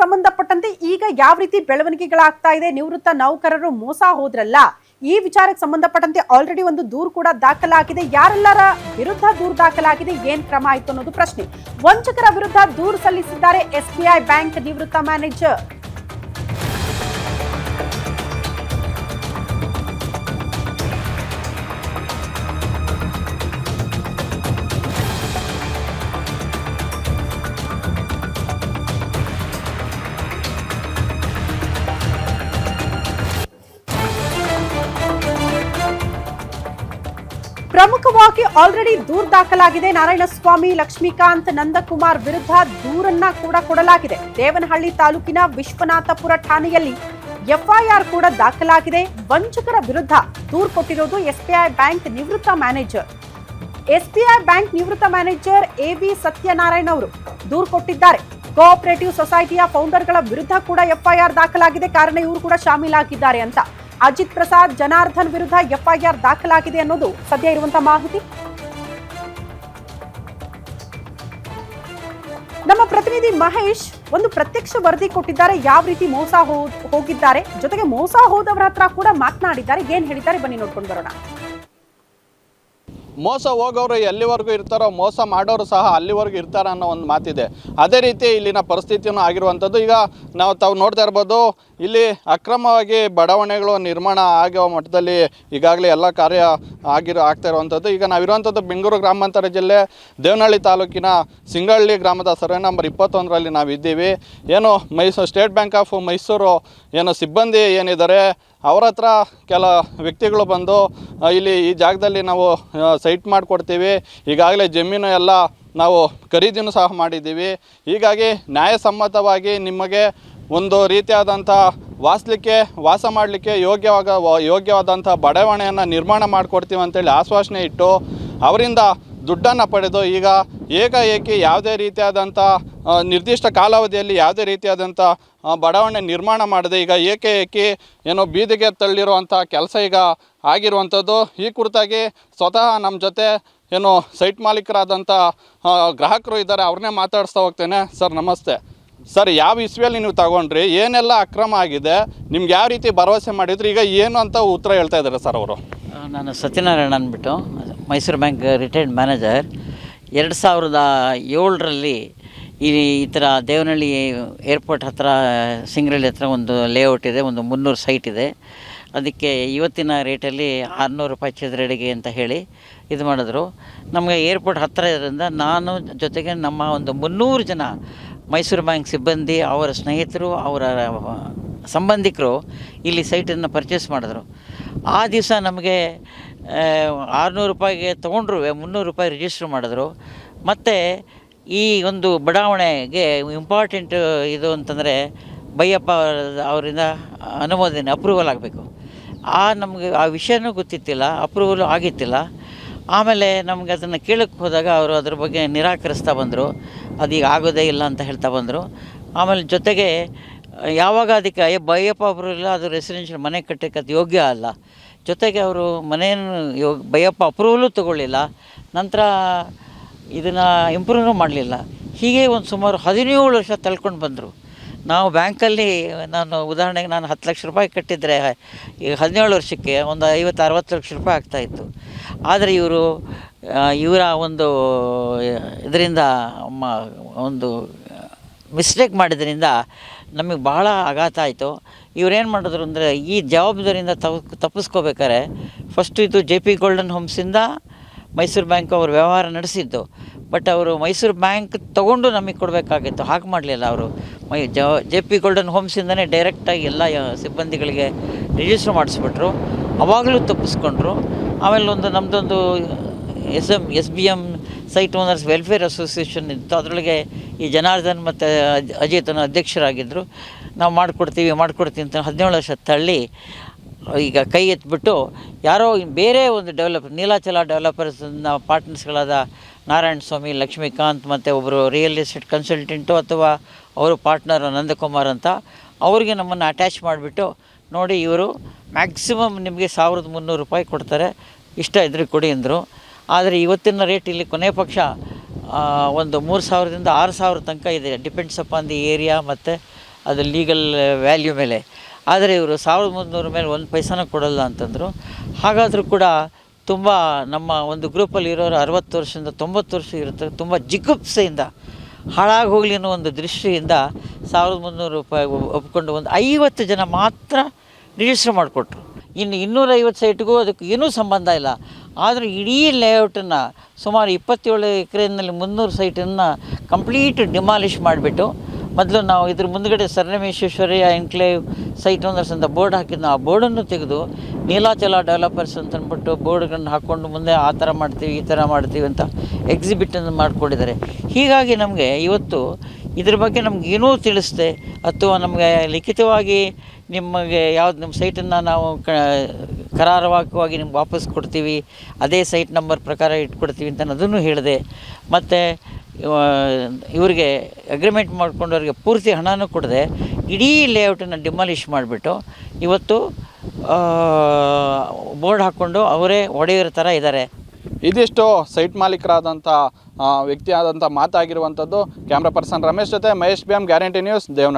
ಸಂಬಂಧಪಟ್ಟಂತೆ ಈಗ ಯಾವ ರೀತಿ ಬೆಳವಣಿಗೆಗಳಾಗ್ತಾ ಇದೆ, ನಿವೃತ್ತ ನೌಕರರು ಮೋಸ ಹೋದ್ರಲ್ಲ, ಈ ವಿಚಾರಕ್ಕೆ ಸಂಬಂಧಪಟ್ಟಂತೆ ಆಲ್ರೆಡಿ ಒಂದು ದೂರು ಕೂಡ ದಾಖಲಾಗಿದೆ. ಯಾರೆಲ್ಲರ ವಿರುದ್ಧ ದೂರು ದಾಖಲಾಗಿದೆ, ಏನ್ ಕ್ರಮ ಆಯ್ತು ಅನ್ನೋದು ಪ್ರಶ್ನೆ. ವಂಚಕರ ವಿರುದ್ಧ ದೂರು ಸಲ್ಲಿಸಿದ್ದಾರೆ ಎಸ್ಬಿಐ ಬ್ಯಾಂಕ್ ನಿವೃತ್ತ ಮ್ಯಾನೇಜರ್. ಪ್ರಮುಖವಾಗಿ ಆಲ್ರೆಡಿ ದೂರು ದಾಖಲಾಗಿದೆ. ನಾರಾಯಣಸ್ವಾಮಿ, ಲಕ್ಷ್ಮೀಕಾಂತ್, ನಂದಕುಮಾರ್ ವಿರುದ್ಧ ದೂರನ್ನ ಕೂಡ ಕೊಡಲಾಗಿದೆ. ದೇವನಹಳ್ಳಿ ತಾಲೂಕಿನ ವಿಶ್ವನಾಥಪುರ ಠಾಣೆಯಲ್ಲಿ ಎಫ್ಐಆರ್ ಕೂಡ ದಾಖಲಾಗಿದೆ. ವಂಚಕರ ವಿರುದ್ಧ ದೂರು ಕೊಟ್ಟಿರೋದು ಎಸ್ಬಿಐ ಬ್ಯಾಂಕ್ ನಿವೃತ್ತ ಮ್ಯಾನೇಜರ್. ಎಸ್ಬಿಐ ಬ್ಯಾಂಕ್ ನಿವೃತ್ತ ಮ್ಯಾನೇಜರ್ ಎ ವಿ ಸತ್ಯನಾರಾಯಣ ಅವರು ದೂರು ಕೊಟ್ಟಿದ್ದಾರೆ. ಕೋಆಪರೇಟಿವ್ ಸೊಸೈಟಿಯ ಫೌಂಡರ್ಗಳ ವಿರುದ್ಧ ಕೂಡ ಎಫ್ಐಆರ್ ದಾಖಲಾಗಿದೆ. ಕಾರಣ ಇವರು ಕೂಡ ಶಾಮೀಲಾಗಿದ್ದಾರೆ ಅಂತ. ಅಜಿತ್ ಪ್ರಸಾದ್ ಜನಾರ್ದನ್ ವಿರುದ್ಧ ಎಫ್ಐಆರ್ ದಾಖಲಾಗಿದೆ ಅನ್ನೋದು ಸದ್ಯ ಇರುವಂತಹ ಮಾಹಿತಿ. ನಮ್ಮ ಪ್ರತಿನಿಧಿ ಮಹೇಶ್ ಒಂದು ಪ್ರತ್ಯಕ್ಷ ವರದಿ ಕೊಟ್ಟಿದ್ದಾರೆ. ಯಾವ ರೀತಿ ಮೋಸ ಹೋಗಿದ್ದಾರೆ? ಜೊತೆಗೆ ಮೋಸ ಹೋದವರ ಹತ್ರ ಕೂಡ ಮಾತನಾಡಿದ್ದಾರೆ. ಏನ್ ಹೇಳಿದ್ದಾರೆ? ಬನ್ನಿ ನೋಡ್ಕೊಂಡು ಬರೋಣ. ಮೋಸ ಹೋಗೋರು ಎಲ್ಲಿವರೆಗೂ ಇರ್ತಾರೋ, ಮೋಸ ಮಾಡೋರು ಸಹ ಅಲ್ಲಿವರೆಗೂ ಇರ್ತಾರೆ ಅನ್ನೋ ಒಂದು ಮಾತಿದೆ. ಅದೇ ರೀತಿ ಇಲ್ಲಿನ ಪರಿಸ್ಥಿತಿಯೂ ಆಗಿರುವಂಥದ್ದು. ಈಗ ನಾವು ತಾವು ನೋಡ್ತಾ ಇರ್ಬೋದು, ಇಲ್ಲಿ ಅಕ್ರಮವಾಗಿ ಬಡಾವಣೆಗಳು ನಿರ್ಮಾಣ ಆಗೋ ಮಟ್ಟದಲ್ಲಿ ಈಗಾಗಲೇ ಎಲ್ಲ ಕಾರ್ಯ ಆಗಿರೋ, ಆಗ್ತಾ ಇರುವಂಥದ್ದು. ಈಗ ನಾವಿರುವಂಥದ್ದು ಬೆಂಗಳೂರು ಗ್ರಾಮಾಂತರ ಜಿಲ್ಲೆ, ದೇವನಹಳ್ಳಿ ತಾಲೂಕಿನ ಸಿಂಗಳ್ಳಿ ಗ್ರಾಮದ ಸರ್ವೆ ನಂಬರ್ ಇಪ್ಪತ್ತೊಂದರಲ್ಲಿ ನಾವು ಇದ್ದೀವಿ ಏನು Mysore, state bank of Mysore ಏನು ಸಿಬ್ಬಂದಿ ಏನಿದ್ದಾರೆ ಅವ್ರ ಹತ್ರ ಕೆಲ ವ್ಯಕ್ತಿಗಳು ಬಂದು ಇಲ್ಲಿ ಈ ಜಾಗದಲ್ಲಿ ನಾವು ಸೈಟ್ ಮಾಡಿಕೊಡ್ತೀವಿ. ಈಗಾಗಲೇ ಜಮೀನು ಎಲ್ಲ ನಾವು ಖರೀದಿನೂ ಸಹ ಮಾಡಿದ್ದೀವಿ. ಹೀಗಾಗಿ ನ್ಯಾಯಸಮ್ಮತವಾಗಿ ನಿಮಗೆ ಒಂದು ರೀತಿಯಾದಂಥ ವಾಸಲಿಕ್ಕೆ, ವಾಸ ಮಾಡಲಿಕ್ಕೆ ಯೋಗ್ಯವಾಗ ಯೋಗ್ಯವಾದಂಥ ಬಡಾವಣೆಯನ್ನು ನಿರ್ಮಾಣ ಮಾಡಿಕೊಡ್ತೀವಿ ಅಂತೇಳಿ ಆಶ್ವಾಸನೆ ಇಟ್ಟು, ಅವರಿಂದ ದುಡ್ಡನ್ನು ಪಡೆದು ಈಗ ಏಕಾಏಕಿ ಯಾವುದೇ ರೀತಿಯಾದಂಥ ನಿರ್ದಿಷ್ಟ ಕಾಲಾವಧಿಯಲ್ಲಿ ಯಾವುದೇ ರೀತಿಯಾದಂಥ ಬಡಾವಣೆ ನಿರ್ಮಾಣ ಮಾಡದೆ ಈಗ ಏಕಾಏಕಿ ಏನೋ ಬೀದಿಗೆ ತಳ್ಳಿರುವಂಥ ಕೆಲಸ ಈಗ ಆಗಿರುವಂಥದ್ದು. ಈ ಕುರಿತಾಗಿ ಸ್ವತಃ ನಮ್ಮ ಜೊತೆ ಏನು ಸೈಟ್ ಮಾಲೀಕರಾದಂಥ ಗ್ರಾಹಕರು ಇದ್ದಾರೆ. ಅವ್ರನ್ನೇ ಮಾತಾಡಿಸ್ತಾ ಹೋಗ್ತೇನೆ. ಸರ್, ನಮಸ್ತೆ. ಸರ್, ಯಾವ ಇಸ್ವಿಯಲ್ಲಿ ನೀವು ತಗೊಂಡ್ರಿ? ಏನೆಲ್ಲ ಅಕ್ರಮ ಆಗಿದೆ? ನಿಮ್ಗೆ ಯಾವ ರೀತಿ ಭರವಸೆ ಮಾಡಿದ್ರು? ಈಗ ಏನು ಅಂತ ಉತ್ತರ ಹೇಳ್ತಾ ಇದ್ದಾರೆ ಸರ್ ಅವರು. ನಾನು ಸತ್ಯನಾರಾಯಣ ಅಂದ್ಬಿಟ್ಟು, ಮೈಸೂರು ಬ್ಯಾಂಕ್ ರಿಟೈರ್ಡ್ ಮ್ಯಾನೇಜರ್. ಎರಡು ಸಾವಿರದ ಏಳರಲ್ಲಿ ಈ ಈ ಥರ ದೇವನಹಳ್ಳಿ ಏರ್ಪೋರ್ಟ್ ಹತ್ತಿರ ಸಿಂಗ್ರಳ್ಳಿ ಹತ್ರ ಒಂದು ಲೇಔಟ್ ಇದೆ, ಒಂದು ಮುನ್ನೂರು ಸೈಟ್ ಇದೆ. ಅದಕ್ಕೆ ಇವತ್ತಿನ ರೇಟಲ್ಲಿ ಆರುನೂರು ರೂಪಾಯಿ ಚದರಡಿಗೆ ಅಂತ ಹೇಳಿ ಇದು ಮಾಡಿದ್ರು. ನಮಗೆ ಏರ್ಪೋರ್ಟ್ ಹತ್ತಿರ ಇರೋದ್ರಿಂದ ನಾನು ಜೊತೆಗೆ ನಮ್ಮ ಒಂದು ಮುನ್ನೂರು ಜನ ಮೈಸೂರು ಬ್ಯಾಂಕ್ ಸಿಬ್ಬಂದಿ, ಅವರ ಸ್ನೇಹಿತರು, ಅವರ ಸಂಬಂಧಿಕರು ಇಲ್ಲಿ ಸೈಟನ್ನು ಪರ್ಚೇಸ್ ಮಾಡಿದ್ರು. ಆ ದಿವಸ ನಮಗೆ ಆರುನೂರು ರೂಪಾಯಿಗೆ ತೊಗೊಂಡ್ರು, ಮುನ್ನೂರು ರೂಪಾಯಿ ರಿಜಿಸ್ಟ್ರ್ ಮಾಡಿದ್ರು. ಮತ್ತು ಈ ಒಂದು ಬಡಾವಣೆಗೆ ಇಂಪಾರ್ಟೆಂಟ್ ಇದು ಅಂತಂದರೆ ಬೈಯಪ್ಪ ಅವರಿಂದ ಅನುಮೋದನೆ ಅಪ್ರೂವಲ್ ಆಗಬೇಕು. ಆ ನಮಗೆ ಆ ವಿಷಯನೂ ಗೊತ್ತಿತ್ತಿಲ್ಲ ಅಪ್ರೂವಲ್ ಆಗಿತ್ತಿಲ್ಲ. ಆಮೇಲೆ ನಮಗೆ ಅದನ್ನು ಕೇಳಕ್ಕೆ ಹೋದಾಗ ಅವರು ಅದ್ರ ಬಗ್ಗೆ ನಿರಾಕರಿಸ್ತಾ ಬಂದರು. ಅದೀಗ ಆಗೋದೇ ಇಲ್ಲ ಅಂತ ಹೇಳ್ತಾ ಬಂದರು. ಆಮೇಲೆ ಜೊತೆಗೆ ಯಾವಾಗ ಅದಕ್ಕೆ ಬೈಯಪ್ಪ ಅಪ್ರೂವಲ್ ಇಲ್ಲ, ಅದು ರೆಸಿಡೆನ್ಷಿಯಲ್ ಮನೆ ಕಟ್ಟಕ್ಕೆ ಅದು ಯೋಗ್ಯ ಅಲ್ಲ. ಜೊತೆಗೆ ಅವರು ಮನೆಯನ್ನು ಇವಾಗ ಬೈಯಪ್ಪ ಅಪ್ರೂವಲು ತಗೊಳ್ಳಿಲ್ಲ, ನಂತರ ಇದನ್ನು ಇಂಪ್ರೂವ್ನೂ ಮಾಡಲಿಲ್ಲ. ಹೀಗೆ ಒಂದು ಸುಮಾರು ಹದಿನೇಳು ವರ್ಷ ತಳ್ಕೊಂಡು ಬಂದರು. ನಾವು ಬ್ಯಾಂಕಲ್ಲಿ ನಾನು ಉದಾಹರಣೆಗೆ ನಾನು ಹತ್ತು ಲಕ್ಷ ರೂಪಾಯಿ ಕಟ್ಟಿದರೆ, ಈ ಹದಿನೇಳು ವರ್ಷಕ್ಕೆ ಒಂದು ಐವತ್ತು, ಅರವತ್ತು ಲಕ್ಷ ರೂಪಾಯಿ ಆಗ್ತಾಯಿತ್ತು ಆದರೆ ಇವರು ಇವರ ಒಂದು ಇದರಿಂದ ಒಂದು ಮಿಸ್ಟೇಕ್ ಮಾಡಿದ್ರಿಂದ ನಮಗೆ ಭಾಳ ಆಘಾತ ಆಯಿತು. ಇವ್ರೇನು ಮಾಡಿದ್ರು ಅಂದರೆ ಈ ಜವಾಬ್ದಾರಿಯಿಂದ ತಪ್ ತಪ್ಪಿಸ್ಕೋಬೇಕಾರೆ ಫಸ್ಟು ಇದು ಜೆ ಪಿ ಗೋಲ್ಡನ್ ಹೋಮ್ಸಿಂದ ಮೈಸೂರು ಬ್ಯಾಂಕ್ ಅವರು ವ್ಯವಹಾರ ನಡೆಸಿದ್ದು. ಬಟ್ ಅವರು ಮೈಸೂರು ಬ್ಯಾಂಕ್ ತೊಗೊಂಡು ನಮಗೆ ಕೊಡಬೇಕಾಗಿತ್ತು. ಹಾಗೆ ಮಾಡಲಿಲ್ಲ ಅವರು. ಮೈ, ಜ ಪಿ ಗೋಲ್ಡನ್ ಹೋಮ್ಸಿಂದನೇ ಡೈರೆಕ್ಟಾಗಿ ಎಲ್ಲ ಸಿಬ್ಬಂದಿಗಳಿಗೆ ರಿಜಿಸ್ಟರ್ ಮಾಡಿಸ್ಬಿಟ್ರು. ಅವಾಗಲೂ ತಪ್ಪಿಸ್ಕೊಂಡ್ರು. ಆಮೇಲೆ ಒಂದು ನಮ್ಮದೊಂದು S M S B M site owners welfare association ಇತ್ತು. ಅದರೊಳಗೆ ಈ ಜನಾರ್ದನ್ ಮತ್ತು ಅಜಿತನ ಅಧ್ಯಕ್ಷರಾಗಿದ್ದರು ನಾವು ಮಾಡಿಕೊಡ್ತೀವಿ ಮಾಡಿಕೊಡ್ತೀವಿ ಅಂತ ಹದಿನೇಳು ವರ್ಷ ತಳ್ಳಿ ಈಗ ಕೈ ಎತ್ಬಿಟ್ಟು ಯಾರೋ ಬೇರೆ ಒಂದು ಡೆವಲಪ್ ನೀಲಾಚಲ ಡೆವಲಪರ್ಸ್ನ ಪಾರ್ಟ್ನರ್ಸ್ಗಳಾದ ನಾರಾಯಣ ಸ್ವಾಮಿ, ಲಕ್ಷ್ಮೀಕಾಂತ್ ಮತ್ತು ಒಬ್ಬರು ರಿಯಲ್ ಎಸ್ಟೇಟ್ ಕನ್ಸಲ್ಟೆಂಟು ಅಥವಾ ಅವರು ಪಾರ್ಟ್ನರ್ ನಂದಕುಮಾರ್ ಅಂತ ಅವರಿಗೆ ನಮ್ಮನ್ನು ಅಟ್ಯಾಚ್ ಮಾಡಿಬಿಟ್ಟು ನೋಡಿ ಇವರು ಮ್ಯಾಕ್ಸಿಮಮ್ ನಿಮಗೆ ಸಾವಿರದ ಮುನ್ನೂರು ರೂಪಾಯಿ ಕೊಡ್ತಾರೆ, ಇಷ್ಟ ಇದ್ರೆ ಕೊಡಿ ಅಂದರು. ಆದರೆ ಇವತ್ತಿನ ರೇಟ್ ಇಲ್ಲಿ ಕೊನೆ ಪಕ್ಷ ಒಂದು ಮೂರು ಸಾವಿರದಿಂದ ಆರು ಸಾವಿರ ತನಕ ಇದೆ. ಡಿಪೆಂಡ್ಸ್ ಆನ್ ದಿ ಏರಿಯಾ ಮತ್ತು ಅದು ಲೀಗಲ್ ವ್ಯಾಲ್ಯೂ ಮೇಲೆ. ಆದರೆ ಇವರು ಸಾವಿರದ ಮುನ್ನೂರ ಮೇಲೆ ಒಂದು ಪೈಸಾನ ಕೊಡಲ್ಲ ಅಂತಂದರು. ಹಾಗಾದರೂ ಕೂಡ ತುಂಬ ನಮ್ಮ ಒಂದು ಗ್ರೂಪಲ್ಲಿ ಇರೋರು ಅರವತ್ತು ವರ್ಷದಿಂದ ತೊಂಬತ್ತು ವರ್ಷ ಇರುತ್ತೆ. ತುಂಬ ಜಿಗುಪ್ಸೆಯಿಂದ ಹಾಳಾಗಿ ಹೋಗಲಿ ಅನ್ನೋ ಒಂದು ದೃಷ್ಟಿಯಿಂದ ಸಾವಿರದ ಮುನ್ನೂರು ರೂಪಾಯಿ ಒಪ್- ಒಪ್ಕೊಂಡು ಒಂದು ಐವತ್ತು ಜನ ಮಾತ್ರ ರಿಜಿಸ್ಟರ್ ಮಾಡಿಕೊಟ್ರು. ಇನ್ನು ಇನ್ನೂರೈವತ್ತು ಸೈಟ್ಗೂ ಅದಕ್ಕೆ ಏನೂ ಸಂಬಂಧ ಇಲ್ಲ. ಆದರೂ ಇಡೀ ಲೇಔಟನ್ನು ಸುಮಾರು ಇಪ್ಪತ್ತೇಳು ಎಕರೆನಲ್ಲಿ ಮುನ್ನೂರು ಸೈಟನ್ನು ಕಂಪ್ಲೀಟ್ ಡಿಮಾಲಿಷ್ ಮಾಡಿಬಿಟ್ಟು ಮೊದಲು ನಾವು ಇದ್ರ ಮುಂದ್ಗಡೆ ಸರ್ಣಮೇಶ್ವರಯ್ಯ ಎನ್ಕ್ಲೇವ್ ಸೈಟ್ ಓನರ್ಸ್ ಅಂತ ಬೋರ್ಡ್ ಹಾಕಿದ್ದು ಆ ಬೋರ್ಡನ್ನು ತೆಗೆದು ನೀಲಾಚಲ ಡೆವಲಪರ್ಸ್ ಅಂತ ಅಂದ್ಬಿಟ್ಟು ಬೋರ್ಡ್ಗಳನ್ನ ಹಾಕ್ಕೊಂಡು ಮುಂದೆ ಆ ಥರ ಮಾಡ್ತೀವಿ, ಈ ಥರ ಮಾಡ್ತೀವಿ ಅಂತ ಎಕ್ಸಿಬಿಟನ್ನು ಮಾಡಿಕೊಂಡಿದ್ದಾರೆ. ಹೀಗಾಗಿ ನಮಗೆ ಇವತ್ತು ಇದ್ರ ಬಗ್ಗೆ ನಮ್ಗೆ ಏನೂ ತಿಳಿಸ್ದೆ. ಅಥವಾ ನಮಗೆ ಲಿಖಿತವಾಗಿ ನಿಮಗೆ ಯಾವ್ದು ನಿಮ್ಮ ಸೈಟನ್ನು ನಾವು ಕ ಕರಾರವಾಗಿ ನಿಮ್ಗೆ ವಾಪಸ್ ಕೊಡ್ತೀವಿ, ಅದೇ ಸೈಟ್ ನಂಬರ್ ಪ್ರಕಾರ ಇಟ್ಕೊಡ್ತೀವಿ ಅಂತ ಅದನ್ನು ಹೇಳಿದೆ. ಮತ್ತು ಇವರಿಗೆ ಅಗ್ರಿಮೆಂಟ್ ಮಾಡಿಕೊಂಡವ್ರಿಗೆ ಪೂರ್ತಿ ಹಣನೂ ಕೊಡದೆ. ಇಡೀ ಲೇಔಟನ್ನು ಡಿಮಾಲಿಷ್ ಮಾಡಿಬಿಟ್ಟು, ಇವತ್ತು ಬೋರ್ಡ್ ಹಾಕ್ಕೊಂಡು ಅವರೇ ಒಡೆಯೋರ ಥರ ಇದ್ದಾರೆ. ಇದಿಷ್ಟು ಸೈಟ್ ಮಾಲೀಕರಾದಂಥ ವ್ಯಕ್ತಿ ಆದಂಥ ಮಾತಾಗಿರುವಂಥದ್ದು ಕ್ಯಾಮ್ರಾ ಪರ್ಸನ್ ರಮೇಶ್ ಜೊತೆ Mahesh B guarantee news Devanahalli.